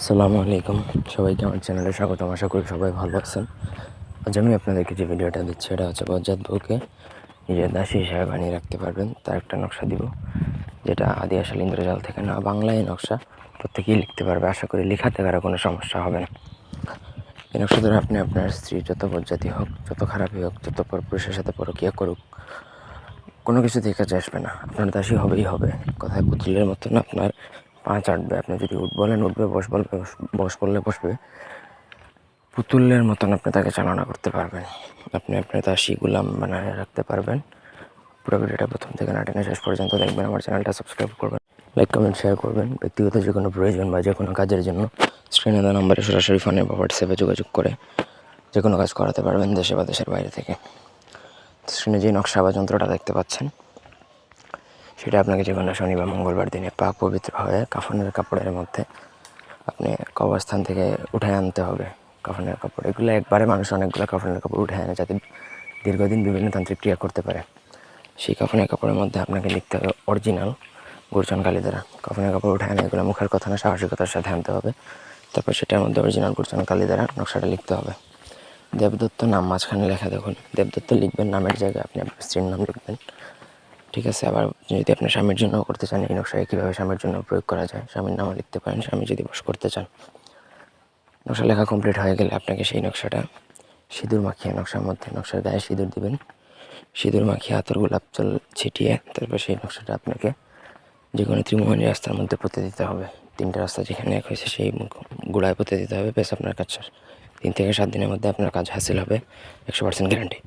আসসালামু আলাইকুম। সবাইকে আমার চ্যানেলে স্বাগতম। আশা করি সবাই ভালো আছেন। আজ আমি আপনাদেরকে যে ভিডিওটা দিচ্ছি এটা হচ্ছে বজ্জাত বউকে নিজের দাসী হিসাবে বানিয়ে রাখতে পারবেন। তার একটা নকশা দিব, যেটা আদি আসল ইন্দ্রজাল থেকে না, বাংলায় নকশা প্রত্যেকেই লিখতে পারবে। আশা করি লেখাতে কারও কোনো সমস্যা হবে না। এই নকশা ধরে আপনি আপনার স্ত্রী যত বজ্জাতি হোক, যত খারাপই হোক, যত পরপুরুষের সাথে পরকিয়া করুক, কোনো কিছু দিয়ে কাজে আসবে না। আপনার দাসী হবেই হবে। কথায় পুতুলের মতন আপনার পা চাটবে আপনি যদি উঠ, বলেন উঠবে, বস বলবে বস- বললে বসবে। পুতুলের মতন আপনি তাকে চালনা করতে পারবেন। আপনি আপনার দাসী গুলাম বানায় রাখতে পারবেন। পুরো ভিডিওটা প্রথম থেকে না টেনে শেষ পর্যন্ত দেখবেন। আমার চ্যানেলটা সাবস্ক্রাইব করবেন লাইক কমেন্ট শেয়ার করবেন। ব্যক্তিগত যে কোনো প্রয়োজন বা যে কোনো কাজের জন্য স্ক্রিনে দেওয়া নাম্বারে সরাসরি ফোনে বা হোয়াটসঅ্যাপে যোগাযোগ করে যে কোনো কাজ করাতে পারবেন দেশে বা দেশের বাইরে থেকে। স্ক্রিনে যে নকশা বা যন্ত্রটা দেখতে পাচ্ছেন সেটা আপনাকে যে কোনো শনি বা মঙ্গলবার দিনে পাক পবিত্র হয়ে কাফনের কাপড়ের মধ্যে আপনি কবরস্থান থেকে উঠে আনতে হবে, কাফনের কাপড়। এগুলো একবারে মানুষ অনেকগুলো কাফনের কাপড় উঠে আনে যাতে দীর্ঘদিন বিভিন্ন তান্ত্রিক ক্রিয়া করতে পারে। সেই কাফনের কাপড়ের মধ্যে আপনাকে লিখতে হবে অরিজিনাল গুরচন কালী দ্বারা। কাফনের কাপড় উঠে আনে, এগুলো মুখের কথা না, সাহসিকতার সাথে আনতে হবে। তারপর সেটার মধ্যে অরিজিনাল গুরচন কালী দ্বারা নকশাটা লিখতে হবে। দেবদত্ত নাম মাঝখানে লেখা দেখুন। দেবদত্ত লিখবেন, নামের জায়গায় আপনি আপনার স্ত্রীর নাম লিখবেন। ঠিক আছে? আবার যদি আপনি স্বামীর জন্য করতে চান, এই নকশায় কীভাবে স্বামীর জন্য প্রয়োগ করা যায়? স্বামীর নামও লিখতে পারেন, স্বামী যদি বস করতে চান। নকশা লেখা কমপ্লিট হয়ে গেলে আপনাকে সেই নকশাটা সিঁদুর মাখিয়ে নকশার মধ্যে, নকশার গায়ে সিঁদুর দিবেন। সিঁদুর মাখিয়ে আতর গোলাপ জল ছিটিয়ে তারপর সেই নকশাটা আপনাকে যে কোনো ত্রিমোহনী রাস্তার মধ্যে পুঁতে দিতে হবে। তিনটা রাস্তা যেখানে এক হয়েছে সেই গোড়ায় পুঁতে দিতে হবে। বেশ আপনার কাজ তিন থেকে সাত দিনের মধ্যে আপনার কাজ হাসিল হবে। একশো পার্সেন্ট গ্যারান্টি